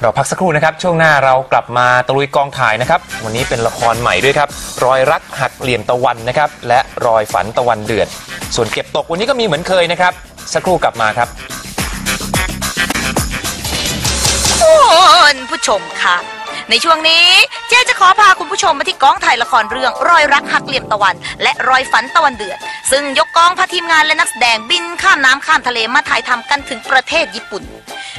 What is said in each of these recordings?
เราพักสักครู่นะครับ ช่วงหน้าเรากลับมาตะลุยกองถ่ายนะครับ วันนี้เป็นละครใหม่ด้วยครับ รอยรักหักเหลี่ยมตะวันนะครับ และรอยฝันตะวันเดือด ส่วนเก็บตกวันนี้ก็มีเหมือนเคยนะครับ สักครู่กลับมาครับ คุณผู้ชมคะ ในช่วงนี้เจ๊จะขอพาคุณผู้ชมมาที่กองถ่ายละครเรื่องรอยรักหักเหลี่ยมตะวัน และรอยฝันตะวันเดือด ซึ่งยกกองพาทีมงานและนักแสดงบินข้ามน้ำข้ามทะเลมาถ่ายทำกันถึงประเทศญี่ปุ่น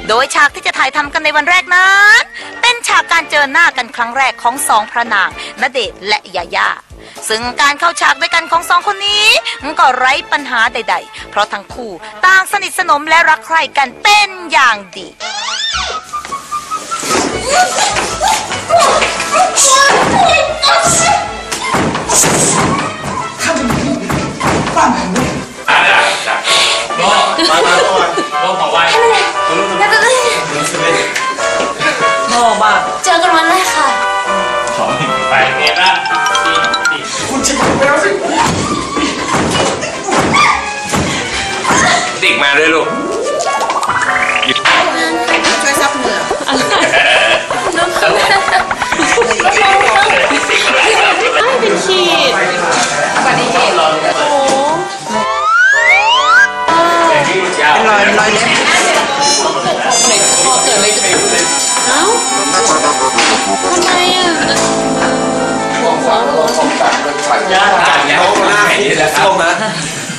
โดยฉากที่จะถ่ายทำกันในวันแรกนั้น เป็นฉากการเจอหน้ากันครั้งแรกของสองพระนางณเดชและยาย่าซึ่งการเข้าฉากด้วยกันของสองคนนี้ก็ไร้ปัญหาใด ๆ เพราะทั้งคู่ต่างสนิทสนมและรักใคร่กันเป็นอย่างดี พ่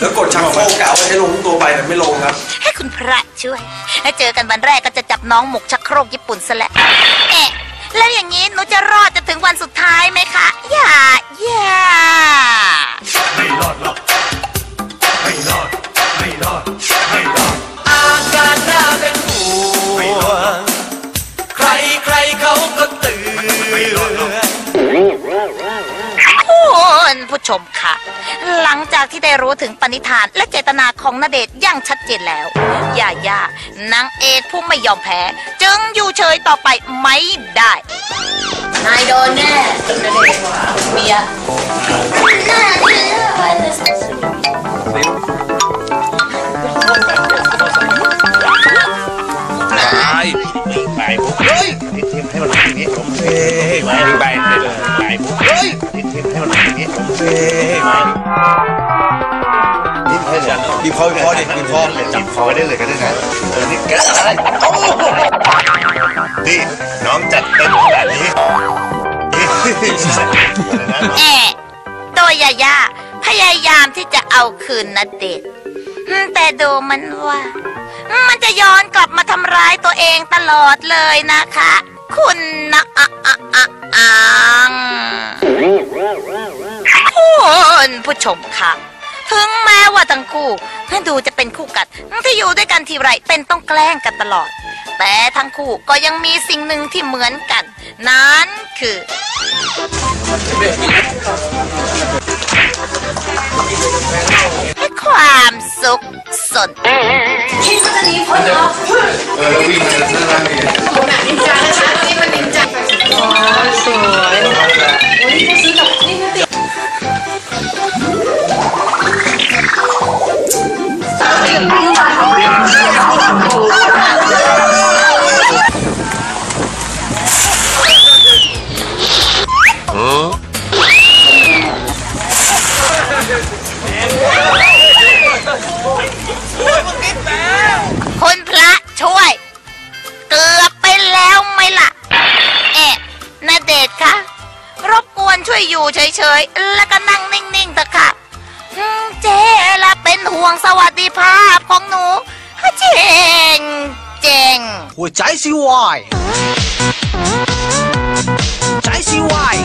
แล้วกดชักโครกกะว่าให้ลงตัวไปแต่ไม่ลงครับ ให้คุณพระช่วย ถ้าเจอกันวันแรกก็จะจับน้องหมกชักโครกญี่ปุ่นซะแล้วเอ๊ะแล้วอย่างนี้หนูจะรอดจนถึงวันสุดท้ายไหมคะ อย่า อย่าอาการ ชมค่ะ หลังจากที่ได้รู้ถึงปณิธานและเจตนาของณเดชน์อย่างชัดเจนแล้วย่าย่านางเอกผู้ไม่ยอมแพ้ จึงอยู่เฉยต่อไปไม่ได้ นายโดนแน่ อย่างนี้ผมเฮ้ยไปนี่ให้ฉันบีบคอบีบคอดิบีบคอจับคอได้เลยก็ได้นะเออนี่เกิดอะไรนี่น้องจัดเต็มขนาดนี้นี่อะไรนะแอะโดยยาย่าพยายามที่จะเอาคืนนัดเดชน์อืมแต่ดูมันว่า มันจะย้อนกลับมาทำร้ายตัวเองตลอดเลยนะคะ คุณนะอะอะอะอัง คุณผู้ชมค่ะถึงแม้ว่าทั้งคู่ดูจะเป็นคู่กัดที่อยู่ด้วยกันทีไรเป็นต้องแกล้งกันตลอด แต่ทั้งคู่ก็ยังมีสิ่งหนึ่งที่เหมือนกัน นั้นคือ ความสุขสนคิดว่าจะนีพ้นเหรอเออวิ่งมาแล้วนั่นนี่ผมแบบนินจานะคะตรงนี้มันนิน เฉยๆ แล้วก็นั่งนิ่งๆเถอะค่ะเจ๊ละเป็นห่วงสวัสดิภาพของหนูเจ๋งเจ๋งหัวใจสิวายใจสิวาย